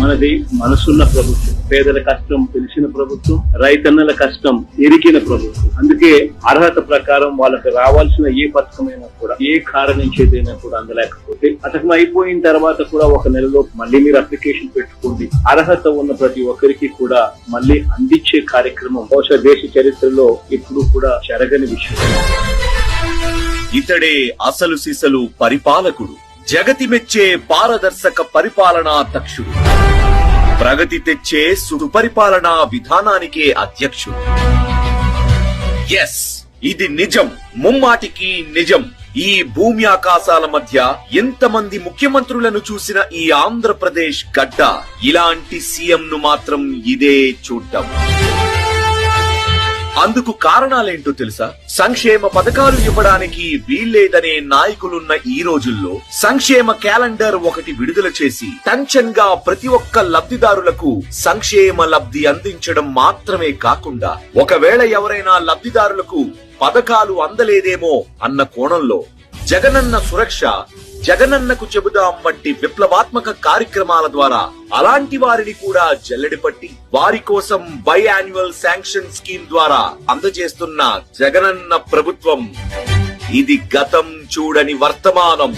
మనది మనసున్న ప్రభుత్వం పేదల కష్టం తెలిసిన ప్రభుత్వం రైతన్నల కష్టం ఎరిగిన ప్రభుత్వం. అందుకే అర్హత ప్రకారం వాళ్ళకి రావాల్సిన ఏ పథకమైనా కూడా ఏ కారణం చేతైనా కూడా అందలేకపోతే పథకం అయిపోయిన తర్వాత కూడా ఒక నెలలో మళ్ళీ మీరు అప్లికేషన్ పెట్టుకోండి. అర్హత ఉన్న ప్రతి ఒక్కరికి కూడా మళ్ళీ అందించే కార్యక్రమం బహుశా దేశ చరిత్రలో ఇప్పుడు కూడా జరగని విషయం. ఇతడే అసలు సిసలు పరిపాలకుడు. జగతి మెచ్చే పారదర్శక పరిపాలనా దక్షుడు ప్రగతి తెచ్చే సుపరిపాలనా విధానానికే అధ్యక్షుడు. ఎస్ ఇది నిజం. ముమ్మాటికి నిజం. ఈ భూమి ఆకాశాల మధ్య ఎంతమంది ముఖ్యమంత్రులను చూసిన ఈ ఆంధ్రప్రదేశ్ గడ్డ. ఇలాంటి సీఎం ను మాత్రం ఇదే చూడ్డం. అందుకు కారణాలేంటో తెలుసా? సంక్షేమ పథకాలు ఇవ్వడానికి వీల్లేదనే నాయకులున్న ఈ రోజుల్లో సంక్షేమ క్యాలెండర్ ఒకటి విడుదల చేసి టెన్షన్గా ప్రతి ఒక్క లబ్ధిదారులకు సంక్షేమ లబ్ధి అందించడం మాత్రమే కాకుండా ఒకవేళ ఎవరైనా లబ్ధిదారులకు పథకాలు అందలేదేమో అన్న కోణంలో జగనన్న సురక్ష జగనన్నకు చెబుదాం వంటి విప్లవాత్మక కార్యక్రమాల ద్వారా అలాంటి వారిని కూడా జల్లెడి పట్టి వారి కోసం బై యాన్యువల్ శాంక్షన్ స్కీమ్ ద్వారా అందజేస్తున్న జగనన్న ప్రభుత్వం. ఇది గతం చూడని వర్తమానం.